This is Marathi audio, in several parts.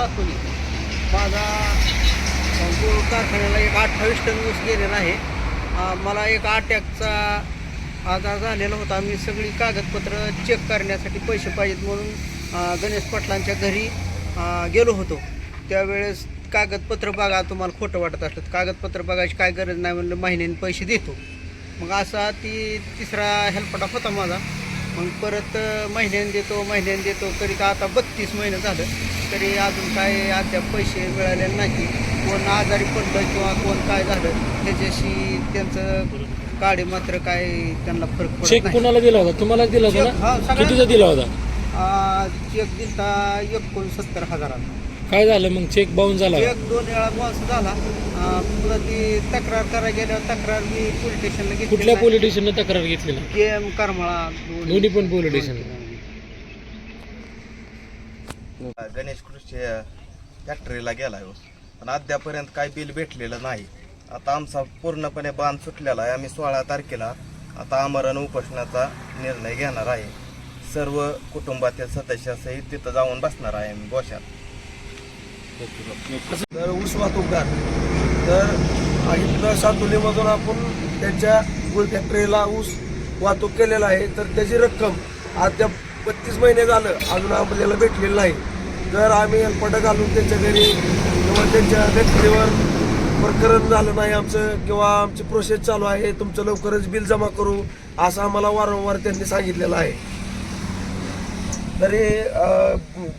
सातोली माझा अ, गूळ कारखान्याला एक अठ्ठावीस टन ऊस गेलेला आहे. मला एक अटॅकचा आजार झालेला होता. मी सगळी कागदपत्र चेक करण्यासाठी पैसे पाहिजेत म्हणून गणेश पाटलांच्या घरी गेलो होतो. त्यावेळेस कागदपत्र बघा तुम्हाला खोटं वाटत असलं कागदपत्र बघायची काय गरज नाही म्हणलं महिन्याने पैसे देतो. मग असा ती तिसरा हेल्पटा होता माझा. मग परत महिन्याने देतो महिन्याने देतो तरी का आता बत्तीस महिने झालं तरी अजून काय अद्याप पैसे मिळालेले नाही कोण आजारी पडलं किंवा कोण काय झालं त्याच्याशी त्यांचं काढे मात्र काय त्यांना फरक पडत चेक कोणाला दिला होता? तुम्हाला दिला होता हा, ना. कितीचा दिला होता? चेक दिलता एकोणसत्तर हजाराचा काय झालं? मग चेक बाउन झाला? एक दोन वेळा बॉस झाला. पुन्हा ती तक्रार करायला गेल्यावर तक्रार मी पोलीस स्टेशनला घेतली कुठल्या पोलीस स्टेशनने तक्रार घेतली ना के एम करमाळा दोन्ही पण पोलीस स्टेशन गणेश कृषी फॅक्टरीला गेलाय हो. पण अद्यापर्यंत काय बिल भेटलेलं नाही. आता आमचा पूर्णपणे बांध सुटलेला आहे. आम्ही सोळा तारखेला आता आमरण उपोषणाचा निर्णय घेणार आहे. सर्व कुटुंबातील सदस्यासहित तिथं जाऊन बसणार आहे आम्ही गोशात तर ऊस वाहतूकदार तर इथनं सातोलीमधून आपण त्यांच्या गुळ फॅक्टरीला ऊस वाहतूक केलेला आहे. तर त्याची रक्कम अद्याप बत्तीस महिने झालं अजून आपल्याला भेटलेलं नाही. जर आम्ही पट घालून त्यांच्या घरी किंवा त्यांच्या फॅक्टरीवर प्रकरण झालं नाही आमचं किंवा आमची प्रोसेस चालू आहे. तुमचं लवकरच बिल जमा करू असं आम्हाला वारंवार त्यांनी सांगितलेलं आहे. तरी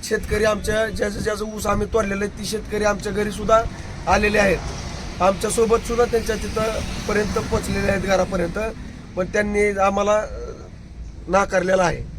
शेतकरी आमच्या ज्याचं ज्याचं ऊस आम्ही तोडलेलं आहे ती शेतकरी आमच्या घरी सुद्धा आलेले आहेत. आमच्यासोबत सुद्धा त्यांच्या तिथं पर्यंत पोचलेले आहेत घरापर्यंत. पण त्यांनी आम्हाला नाकारलेला नाकारलेलं आहे.